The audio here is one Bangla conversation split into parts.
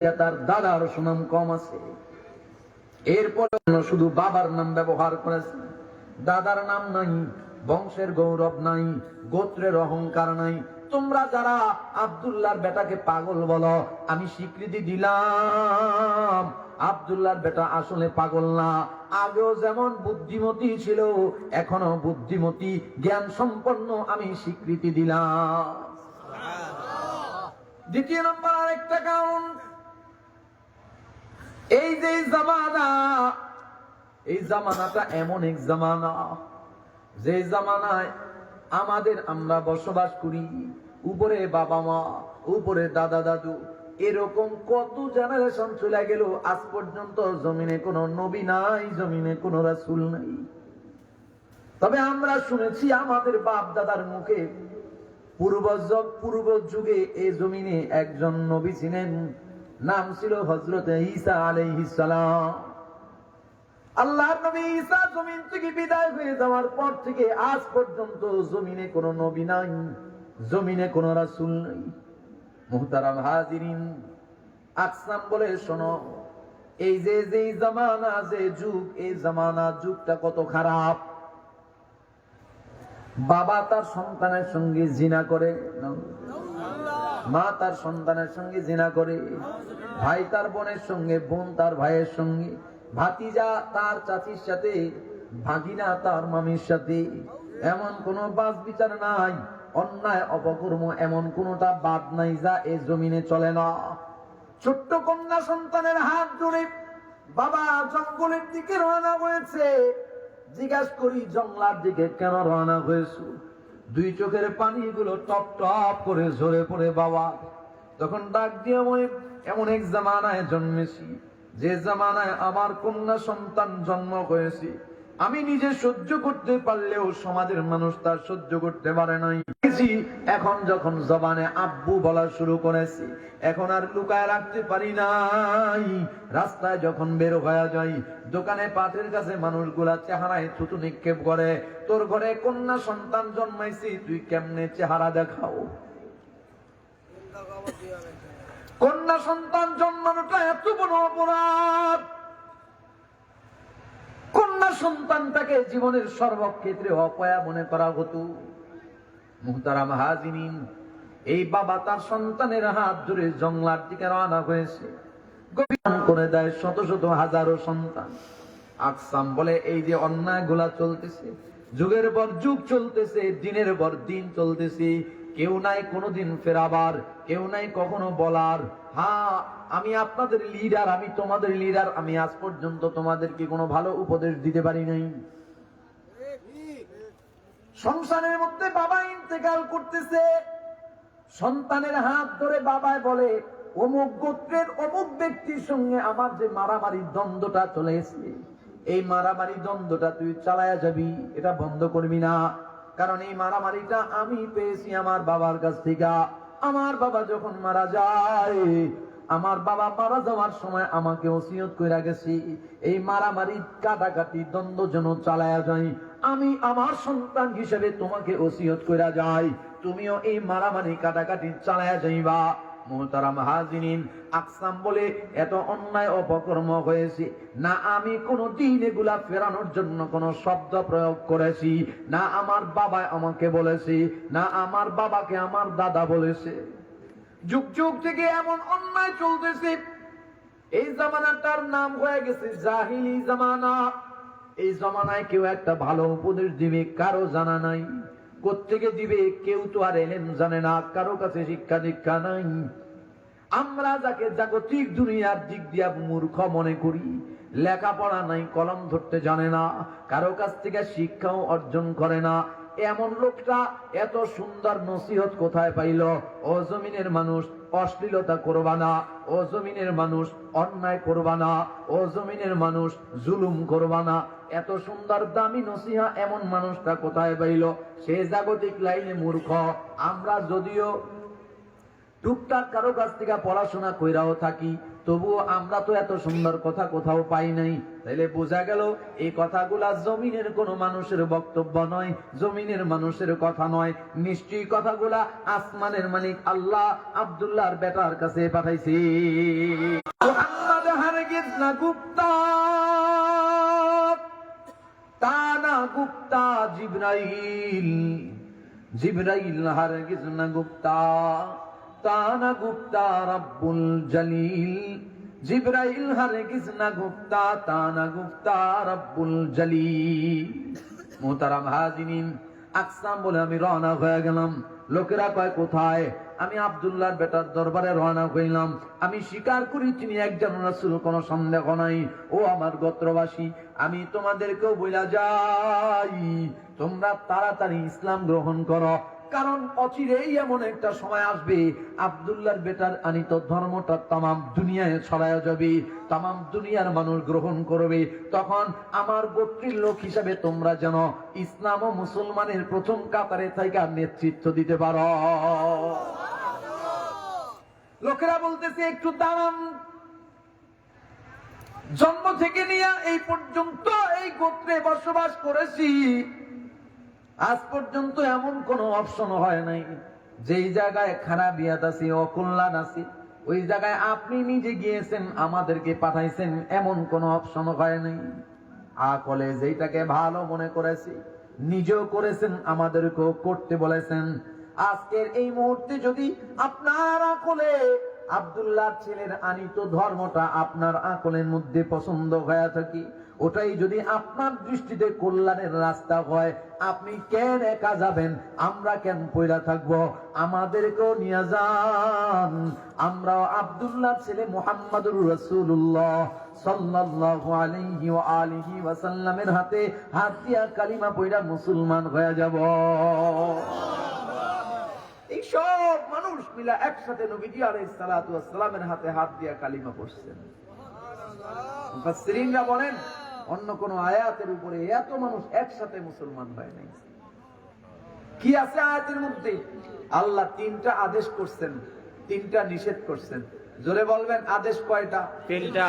তার দাদার সুনাম কম আছে। এরপরে শুধু বাবার নাম ব্যবহার করেছে। দাদার নাম নাই, বংশের গৌরব নাই, গোত্রের অহংকার নাই। তোমরা যারা আব্দুল্লাহর বেটাকে পাগল বলো, আমি স্বীকৃতি দিলাম। আব্দুল্লাহর বেটা আসলে পাগল না। আগেও যেমন বুদ্ধিমতী ছিল, এখনও বুদ্ধিমতী জ্ঞান সম্পন্ন আমি স্বীকৃতি দিলাম। দ্বিতীয় নম্বর আরেকটা কারণ এই যে জামানা, এই জামানাটা এমন এক জামানা, যে জামানায় আমাদের আমরা বসবাস করি। উপরে বাবা মা, উপরে দাদা দাদু, এরকম কত জেনারেশন চলে গেল, আজ পর্যন্ত জমিনে কোনো নবী নাই, জমিনে কোনো রাসুল নাই। তবে আমরা শুনেছি আমাদের বাপ দাদার মুখে পূর্ব পূর্ব যুগে এ জমিনে একজন নবী ছিলেন। নাম ছিল হজরত ঈসা আলাইহিস সালাম। আল্লাহর নবী ঈসা জমিন থেকে বিদায় হয়ে যাওয়ার পর থেকে আজ পর্যন্ত জমিনে কোনো নবী নাই, জমিনে কোনো রাসূল নাই। মুহতারাম হাজিরিন, আকসাম বলে শোনো, এই যে যে জামানা, যে যুগ, এই জামানা যুগটা কত খারাপ। বাবা তার সন্তানের সঙ্গে জিনা করে মা তার সন্তানের সঙ্গে জিনা করে, ভাই তার বোনের সঙ্গে, বোন তার ভাইয়ের সঙ্গে, ভাতিজা তার চাচির সাথে, ভাগিনা তার মামির সাথে। এমন কোন বাস বিচার নাই, অন্যায়, অপকর্ম এমন কোনটা বাদ নাই যা এ জমিনে চলে না। ছোট্ট কন্যা সন্তানের হাত ধরে বাবা জঙ্গলের দিকে রওনা হয়েছে। জিজ্ঞাসা করি, জঙ্গলার দিকে কেন রওনা হয়েছে? দুই চোখের পানিগুলো টপ টপ করে ঝরে পড়ে বাবা। তখন ডাক দিয়ে আমি এমন এক জামানায় জন্মেছি, যে জামানায় আমার কন্যা সন্তান জন্ম হয়েছে। আমি নিজে সহ্য করতে পারলেও সমাজের মানুষ তার সহ্য করতে পারে নাই। দেখেছি, এখন যখন জবানে আব্বু বলা শুরু করেছি এখন আর লুকায় রাখতে পারি নাই। রাস্তায় যখন বের হয়ে যাই দোকানে পাটের কাছে মানুষগুলা চেহারায় থুতু নিক্ষেপ করে তোর ঘরে কন্যা সন্তান জন্মাইছি তুই কেমনে চেহারা দেখাও? কন্যা সন্তান জন্মানোটা এত বড় অপরাধ! কন্যা সন্তানটাকে জীবনের সর্বক্ষেত্রে অপয়া মনে করা হতো। মুহতারাম হাজিনিন এই বাবা তার সন্তানের হাত ধরে জংলার দিকে রওনা হয়েছে। করে দেয় শত শত হাজারো সন্তান। আকসাম বলে, এই যে অন্যায়গুলা চলতেছে, যুগের পর যুগ চলতেছে, দিনের পর দিন চলতেছে, কেউ নাই কোনোদিন ফেরাবার, কেউ নাই কখনো বলার। হ্যাঁ আমি আপনাদের লিডার আমি তোমাদের লিডার আমি আজ পর্যন্ত তোমাদেরকে কোনো ভালো উপদেশ দিতে পারি নাই। সংসারের মধ্যে বাবা ইন্তেকাল করতেছে। সন্তানের হাত ধরে বাবায় বলে, অমুক গোত্রের অমুক ব্যক্তির সঙ্গে আমার যে মারামারি দ্বন্দ্বটা চলে এসেছে, এই মারামারি দ্বন্দ্বটা তুই চালায়া যাবি, এটা বন্ধ করবি না। কারণ এই মারামারিটা আমি পেয়েছি আমার বাবার কাছ থেকে। আমার বাবা যখন মারা যায় আমার বাবা মারা যাওয়ার সময় আমাকে ওসিয়ত করে গেছি, এই মারামারি কাটাকাটি দ্বন্দ্ব যেন চালায়া যায়। আমি আমার সন্তান হিসেবে তোমাকে ওসিয়ত করে যাই, তুমিও এই মারামারি কাটাকাটি চালায়া যাইবা। মোহতারাম হাজিনিন আকসাম বলে এত অন্যায় অপকর্ম হয়েছে। না আমি কোনো দিন এগুলা ফেরানোর জন্য কোনো শব্দ প্রয়োগ করেছি, না আমার বাবা আমাকে বলেছে, না আমার বাবাকে আমার দাদা বলেছে। যুগ যুগ থেকে এমন অন্যায় চলতেছে। এই জামানাটার নাম হয়ে গেছে জাহিলি জামানা। এই জামানায় কেউ একটা ভালো উপদেশ দিবে, কারও জানা নাই। কোত্থেকে দিবে, কেউ তো আর এলেম জানে না, কারও কাছে শিক্ষা দীক্ষা নাই। আমরা যাকে জাগতিক দুনিয়ার দিক দিয়া মূর্খ মনে করি, লেখাপড়া নাই, কলম ধরতে জানে না, কারও কাছ থেকে শিক্ষাও অর্জন করে না এমন লোকটা এত সুন্দর নসিহত কোথায় পাইল? ও জমিনের মানুষ অশ্লীলতা করবা না ও জমিনের মানুষ অন্যায় করবা না ও জমিনের মানুষ জুলুম করবা না এত সুন্দর দামি নসিহা এমন মানুষটা কোথায় পাইল? সে জাগতিক লাইনে মূর্খ। আমরা যদিও টুকটাক কারও কাছ থেকে পড়াশোনা কইরাও থাকি, তবুও আমরা তো এত সুন্দর কথা কোথাও পাই নাই। তাইলে বোঝা গেল, এই কথাগুলা জমিনের কোন মানুষের বক্তব্য নয়, জমিনের মানুষের কথা নয়। নিশ্চয়ই কথাগুলা আসমানের মালিক আল্লাহ আব্দুল্লাহর বেটার কাছে পাঠাইছি। গুপ্তা তানা গুপ্তা জিব্রাইল জিব্রাইল হারগিজ না গুপ্তা। তানা গুপ্তা রব্বুল জলিল। জিব্রাইল গুপ্তা, তানা গুপ্তা রব্বুল জলিল। মোহতারাম হাজিনিন আকসাম বলে আমি রওনা হয়ে গেলাম। লোকেরা কয়, কোথায়? আমি আব্দুল্লাহর বেটার দরবারে রওনা হইলাম। আমি স্বীকার করি, তিনি একজন রাসূল, কোনো সন্দেহ নাই। ও আমার গোত্রবাসী, আমি তোমাদেরকেও বইলা যাই। তোমরা তাড়াতাড়ি ইসলাম গ্রহণ করো। কারণ অচিরেই এমন একটা সময় আসবে আব্দুল্লাহর বেটার আনিত ধর্মটা তামাম দুনিয়ায় ছড়ায় যাবে, তামাম দুনিয়ার মানুষ গ্রহণ করবে। তখন আমার গোত্রীর লোক হিসাবে তোমরা যেন ইসলাম ও মুসলমানের প্রথম কাতারে থেকে নেতৃত্ব দিতে পারো। লোকেরা বলতেছে, একটু দাঁড়ান। জন্ম থেকে নিয়ে এই পর্যন্ত এই গোত্রে বসবাস করেছি। আজ পর্যন্ত এমন কোন অপশন হয় নাই। যেই জায়গায় খারাপ বিয়াত আছি অকল্যাণ আছি ওই জায়গায় আপনি নিজে গিয়েছেন, আমাদেরকে পাঠাইছেন, এমন কোন অপশন হয় নাই। আকলে যেটাকে ভালো মনে করেছি, নিজেও করেছেন, আমাদেরকেও করতে বলেছেন। আজকের এই মুহূর্তে যদি আপনার আকলে আব্দুল্লাহ ছেলের আনিত ধর্মটা আপনার আকলের মধ্যে পছন্দ হয়ে থাকি ওটাই যদি আপনার দৃষ্টিতে কল্যাণের রাস্তা হয়, আপনি কেন একা যাবেন? আমরা কেন পয়লা থাকব? আমাদেরকেও নিয়ে যান। আমরাও আব্দুল্লাহ ছেলে মোহাম্মদুর রসুল্লাহ সাল্লাল্লাহু আলাইহি ওয়া আলিহি ওয়া সাল্লামের হাতে হাত দিয়া কালিমা পয়রা মুসলমান হয়ে যাব। এই সব মানুষ মিলা একসাথে নবীজি আলাইহিস সালাতু ওয়াস সালামের হাতে হাত দিয়া কালিমা পড়ছেন। মুফাসসিরিনরা বলেন অন্য কোন আয়াতের উপরে এত মানুষ একসাথে মুসলমান হয় নাই। কি আছে আয়াতের মধ্যে? আল্লাহ তিনটা আদেশ করছেন তিনটা নিষেধ করছেন। জোরে বলবেন আদেশ কয়টা? তিনটা।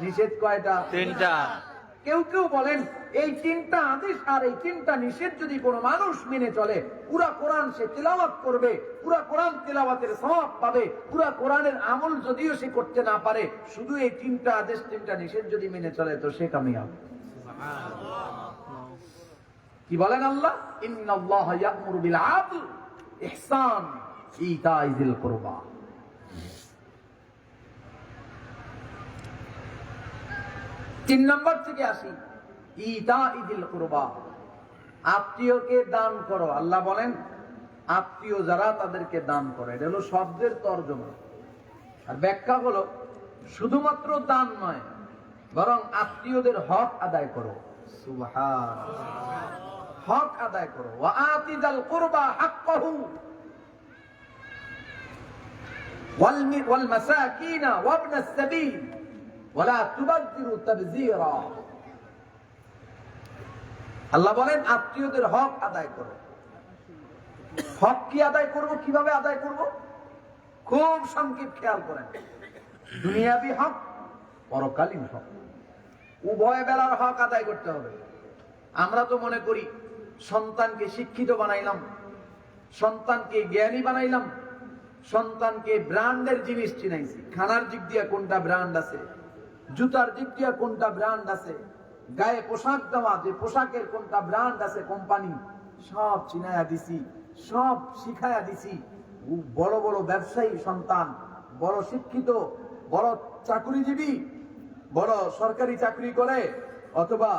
নিষেধ কয়টা? তিনটা। কেউ কেউ বলেন, এই তিনটা আদেশ আর এই তিনটা নিষেধ যদি কোনো মানুষ মেনে চলে, পুরা কোরআন সে তেলাওয়াত করবে, পুরা কোরআন তেলাওয়াতের সওয়াব পাবে, পুরা কোরআনের আমল যদিও সে করতে না পারে, শুধু এই তিনটা আদেশ, তিনটা নিষেধ যদি মেনে চলে, তো সে কামিয়াব। কি বলেন আল্লাহ? ইন্নাল্লাহ ইয়া'মুরু বিল আদল, ইহসান ইতাই যিল কুরবা। তিন নম্বর থেকে আসি। ইতা ইদিল কুরবা। আত্মীয়কে দান করো। আল্লাহ বলেন, আত্মীয় যারা তাদেরকে দান করে। এটা হলো শব্দের তর্জমা। আর ব্যাখ্যা হলো, শুধুমাত্র দান নয়, বরং আত্মীয়দের হক আদায় করো। হক আদায় করো। আতিদাল কুরবা হাক্কাহু। ওয়াল মাসাকিনা ওয়াবনাস সাবিল। আল্লাহ বলেন, আত্মীয়দের হক আদায় করো। হক কি আদায় করব, কীভাবে আদায় করব? খুব সংক্ষিপ্ত খেয়াল করেন। দুনিয়াবি হক, পরকালীন হক। উভয় বেলার হক আদায় করতে হবে। আমরা তো মনে করি, সন্তানকে শিক্ষিত বানাইলাম, সন্তানকে জ্ঞানী বানাইলাম, সন্তানকে ব্র্যান্ডের জিনিস চিনাইছি। খানার দিক দিয়ে কোনটা ব্র্যান্ড আছে? জুতার দিক দিয়ে কোনটা ব্র্যান্ড আছে? গায়ে পোশাক দেওয়া, যে পোশাকের কোনটা ব্র্যান্ড আছে কোম্পানি সব চিনায়া দিছি, সব শিখায়া দিছি। বড় বড় ব্যবসায়ী সন্তান, বড় শিক্ষিত, বড় চাকরিজীবী, বড় সরকারি চাকরি করে, অথবা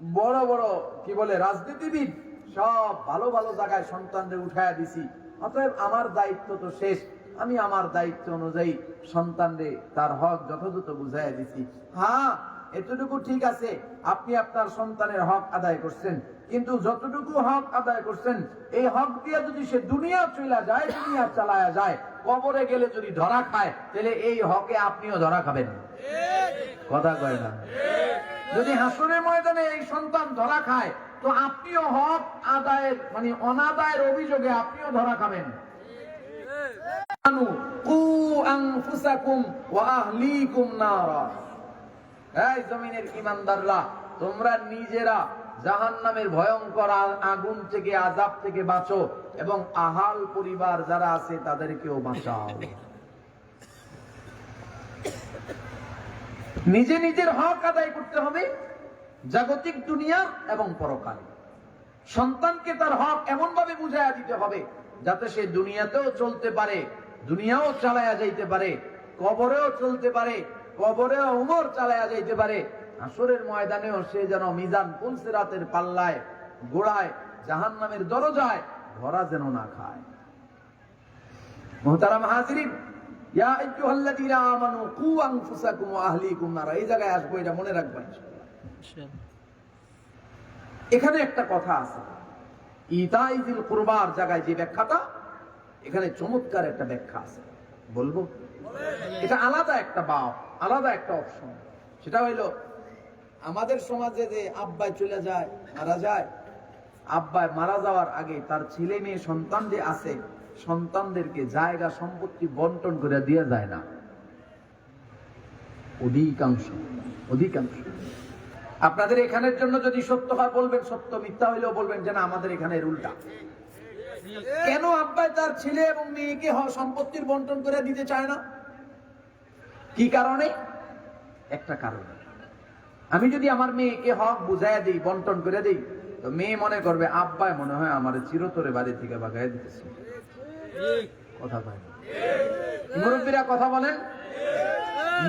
বড় বড় কি বলে, রাজনীতিবিদ, সব ভালো ভালো জায়গায় সন্তানদের উঠায়া দিছি। অতএব আমার দায়িত্ব তো শেষ। আমি আমার দায়িত্ব অনুযায়ী সন্তানদের তার হক যথাযথ বুঝাইয়া দিছি। হ্যাঁ এতটুকু ঠিক আছে, আপনি আপনার সন্তানের হক আদায় করছেন। কিন্তু যতটুকু হক আদায় করছেন, এই হক দিয়ে যদি সে দুনিয়া চলে যায়, দুনিয়া চালায়া যায়, কবরে গেলে যদি ধরা খায়, তাহলে এই হকে আপনিও ধরা খাবেন। কথা কয় না? যদি হাসনের ময়দানে এই সন্তান ধরা খায়, তো আপনিও হক আদায়ের মানে অনাদায়ের অভিযোগে আপনিও ধরা খাবেন আনু কু আনফুসাকুম ওয়া আহলিকুম নারা এই জমিনের ইমানদাররা, তোমরা নিজেরা জাহান্নামের ভয়ঙ্কর আগুন থেকে, আযাব থেকে বাঁচো এবং আহাল পরিবার যারা আছে তাদেরকেও বাঁচাও। নিজে নিজের হক আদায় করতে হবে, জাগতিক দুনিয়া এবং পরকালে। সন্তানকে তার হক এমন ভাবে বুঝাইয়া দিতে হবে যাতে সে দুনিয়াতেও চলতে পারে। দুনিয়াও চালায়া যাইতে পারে, কবরেও চলতে পারে কবরেও উমর চালায়া যাইতে পারে। আসরের ময়দানেও সে যেন মিজান পুলসিরাতের পাল্লায়, গোড়ায় জাহান নামের দরজায় ধরা যেন না খায়। ইয়া আমানু কু আনফুসাকুম ওয়া আহলিকুম এই জায়গায় আসব, এটা মনে রাখবেন। এখানে একটা কথা আছে। ইতাইজিল কুরবার জায়গায় যে ব্যাখ্যাটা এখানে চমৎকার একটা ব্যাখ্যা আছে। বলব? এটা আলাদা একটা বাপ আলাদা একটা অপশন। সেটা হইল, আমাদের সমাজে যে আব্বাই চলে যায়, মারা যায়, আব্বাই মারা যাওয়ার আগে তার ছেলে মেয়ে সন্তান যে আছে, সন্তানদেরকে জায়গা, সম্পত্তি বন্টন করে দিয়ে যায় না। অধিকাংশ অধিকাংশ। আপনাদের এখানের জন্য যদি সত্য হয় বলবেন, সত্য মিথ্যা হইলেও বলবেন যে না, আমাদের এখানে এর উল্টা। কেন আব্বাই তার ছেলে এবং মেয়েকে সম্পত্তির বন্টন করে দিতে চায় না? কি কারণে? একটা কারণে। আমি যদি আমার মেয়েকে হক বুঝাইয়া দিই, বন্টন করে দিই, তো মেয়ে মনে করবে, আব্বাই মনে হয় আমার চিরতরে বাড়ি থেকে বাগাই দিতেছে। কথা কয় মুরব্বীরা কথা বলেন?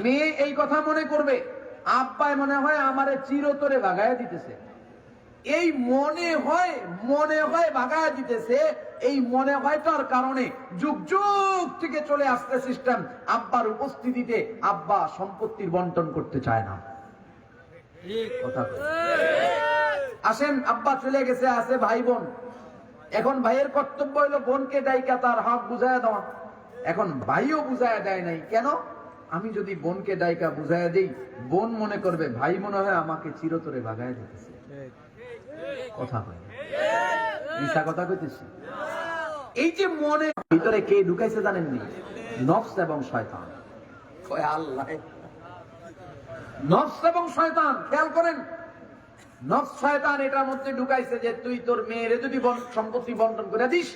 মেয়ে এই কথা মনে করবে, আব্বাই মনে হয় আমারে চিরতরে বাগায় দিতেছে। এই মনে হয় মনে হয় বাগায় দিতেছে এই মনে হয়টার কারণে যুগ যুগ থেকে চলে আসতে সিস্টেম। আব্বার উপস্থিতিতে আব্বা সম্পত্তির বন্টন করতে চায় না। আসেন, আব্বা চলে গেছে, আছে ভাই বোন। এখন ভাইয়ের কর্তব্য হলো বোনকে ডাইকা তার হক বুঝাইয়া দেওয়া। এখন ভাইও বুঝাইয়া দেয় নাই। কেন? আমি যদি বোনকে ডাইকা বুঝাইয়া দিই, বোন মনে করবে, ভাই মনে হয় আমাকে চিরতরে ভাগায় দিতেছে। কথা হয় মিশা কথা কইতেছি? এই যে মনে ভিতরে কে ঢুকাইছে জানেননি? নফস এবং শয়তান। আল্লাহ। নফস এবং শয়তান, খেয়াল করেন? নফস শয়তান এটার মধ্যে ঢুকাইছে যে তুই তোর মেয়েরে যদি সম্পত্তি বন্টন করে দিস,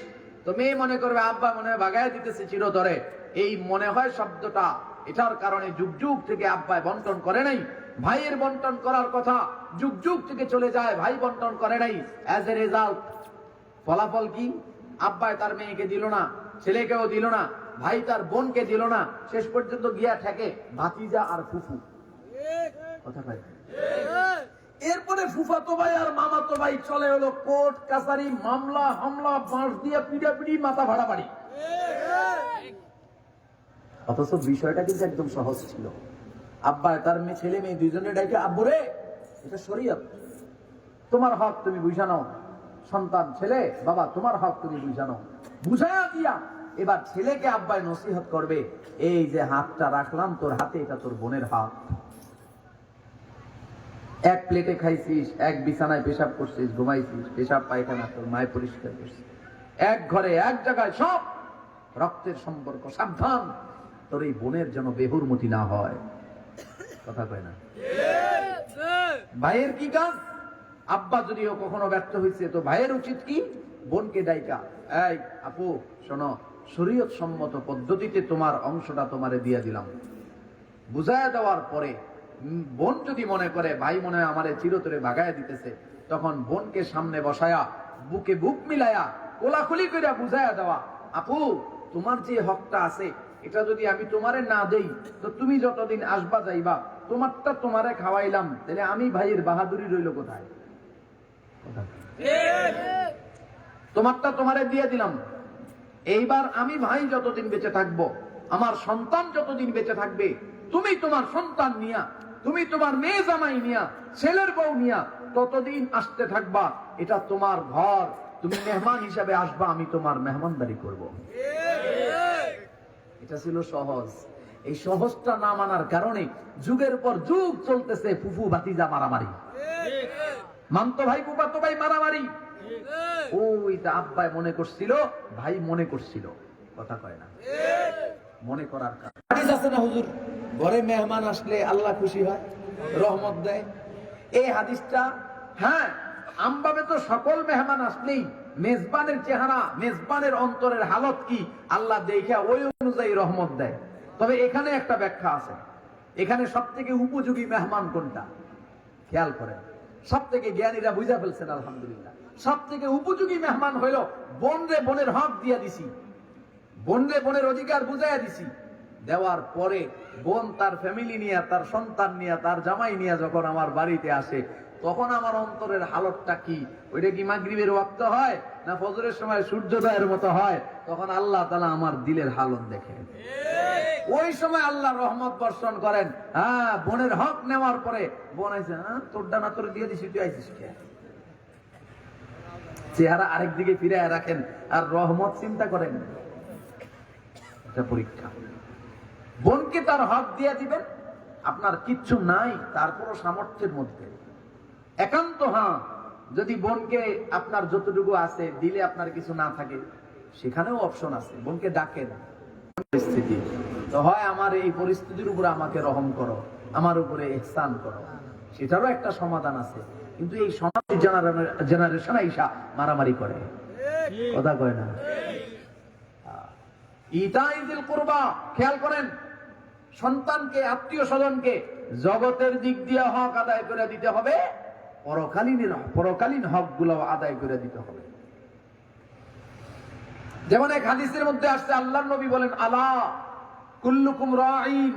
তো মেয়ে মনে করবে, আব্বা মনে হয় বাগায় দিতেছে চিরতরে। এই মনে হয় শব্দটা, এটার কারণে যুগ যুগ থেকে আব্বায় বন্টন করে নাই। ভাইয়ের বন্টন করার কথা যুগ যুগ থেকে চলে যায়, ভাই বন্টন করে নাই। অ্যাজ এ রেজাল্ট ফলাফল কি? আব্বায় তার মেয়েকে দিল না, ছেলেকেও দিল না, ভাই তার বোনকে দিল না, শেষ পর্যন্ত গিয়া ঠেকে ভাতিজা আর ফুফু। কথা কয়? এরপরে ফুফাতো ভাই আর মামাতো ভাই চলে হলো কোর্ট, কাছারি, মামলা, হামলা, বাঁশ দিয়ে পিড়াপিড়ি, মাথা ভাড়া বাড়ি অথচ বিষয়টা কিন্তু একদম সহজ ছিল। আব্বা তার মেয়ে, ছেলে মেয়ে দুইজনে ডাইকে, আব্বু রে, এটা শরীয়ত। তোমার হক তুমি বুঝা নাও। সন্তান, ছেলে, বাবা, তোমার হক তুমি বুঝা নাও বুঝাইয়া দিয়া, এবার ছেলেকে আব্বায় নসিহত করবে, এই যে হাতটা রাখলাম, তোর হাতে এটা তোর বোনের হাত। এক প্লেটে খাইছিস, এক বিছানায় পেশাব করছিস, ঘুমাইছিস, পেশাব, পায়খানা তোর মায় পরিষ্কার করছিস এক ঘরে, এক জায়গায় সব রক্তের সম্পর্ক, সাবধান। তোর এই বোনের যেন বেহুরমতি না হয়। কথা কয় না? ভাইয়ের কি কাজ? আব্বা যদিও কখনো ব্যর্থ হয়েছে তো ভাইয়ের উচিত কি? বোনকে ডাইকা। এই, আপু, শোনো শরীয়ত সম্মত পদ্ধতিতে তোমার অংশটা তোমারে দিয়ে দিলাম। বুঝায় দেওয়ার পরে বোন যদি মনে করে, ভাই মনে হয় আমারে চিরতরে ভাগায় দিতেছে, তখন বোনকে সামনে বসায়া, বুকে বুক মিলায়া, কোলাকুলি করে বুঝায়া দেওয়া, আপু, তোমার যে হকটা আছে, এটা যদি আমি তোমারে না দেই, তো তুমি যতদিন আসবা যাইবা, তোমারটা তোমারে খাওয়াইলাম, তাহলে আমি ভাইয়ের বাহাদুরি রইল কোথায়? তোমারটা তোমারে দিয়ে দিলাম। এইবার আমি ভাই যতদিন বেঁচে থাকব, আমার সন্তান যতদিন বেঁচে থাকবে, তুমি তোমার সন্তান নিয়া, তুমি তোমার মেয়ে জামাই নিয়া, ছেলের বউ নিয়া, ততদিন আসতে থাকবা, এটা তোমার ঘর। তুমি মেহমান হিসাবে আসবা, আমি তোমার মেহমানদারি করব। এটা ছিল সহজ। এই সহজটা না মানার কারণে যুগের পর যুগ চলতেছে ফুফু বাতিজা মারামারি। মানতো ভাই ফুফাতো ভাই মারামারি। ওই তা আব্বাই মনে করছিল ভাই মনে করছিল। কথা কয় না। মনে করার কারণ। হাদিস আছে না হুজুর? ঘরে মেহমান আসলে আল্লাহ খুশি হয় রহমত দেয়। এই হাদিসটা হ্যাঁ আমভাবে তো সকল মেহমান আসলেই মেজবানের চেহারা মেজবানের অন্তরের হালত কি আল্লাহ দেখে ওই অনুযায়ী রহমত দেয়। তবে এখানে একটা ব্যাখ্যা আছে। এখানে সব থেকে উপযোগী মেহমান কোনটা? খেয়াল করেন। সব থেকে জ্ঞানীরা বুঝা ফেলছেন, আলহামদুলিল্লাহ। সব থেকে উপযোগী মেহমান হইল বোন রে বোনের হক দিয়া দিছি। বোন রে বোনের অধিকার বুঝাইয়া দিছি। দেওয়ার পরে বোন তার ফ্যামিলি নিয়ে, তার সন্তান নিয়ে, তার জামাই নিয়ে যখন আমার বাড়িতে আসে, তখন আমার অন্তরের হালতটা কি? ওইটা কি মাগরিবের ওয়াক্ত হয় না ফজরের সময় সূর্যোদয়ের মতো হয়? তখন আল্লাহ তালা আমার দিলের হালত দেখে ওই সময় আল্লাহ রহমত বর্ষণ করেন। হ্যাঁ বোনের হক নেওয়ার পরে বোন আইছে হ্যাঁ তোর ডানা তোর দিয়ে দিছি, তুই আইছিস কে? চেহারা আরেক দিকে ফিরে রাখেন, আর রহমত চিন্তা করেন, এটা পরীক্ষা। বোনকে তার হক দিয়ে দিবেন, আপনার কিচ্ছু নাই তারপরও সামর্থ্যের মধ্যে। একান্ত হ্যাঁ যদি বোনকে আপনার যতটুকু আছে, দিলে আপনার কিছু না থাকে, সেখানেও অপশন আছে। বোনকে ডাকেন। পরিস্থিতি। হয় আমার এই পরিস্থিতির উপরে আমাকে রহম করো, আমার উপরে ইহসান করো। সেটারও একটা সমাধান আছে। কিন্তু এই সমাজ জেনারেশন মারামারি করে। কথা কয় না? ইতা খেয়াল করেন, সন্তানকে, আত্মীয় স্বজনকে জগতের দিক দিয়ে হক আদায় করে দিতে হবে, পরকালীন পরকালীন হকগুলো আদায় করে দিতে হবে। যেমন এক হাদিসের মধ্যে আসছে আল্লাহ নবী বলেন, আলা কুল্লুকুম রাঈন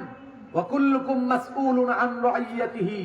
ওয়া কুল্লুকুম মাসউলুন আন রাইয়াতিহি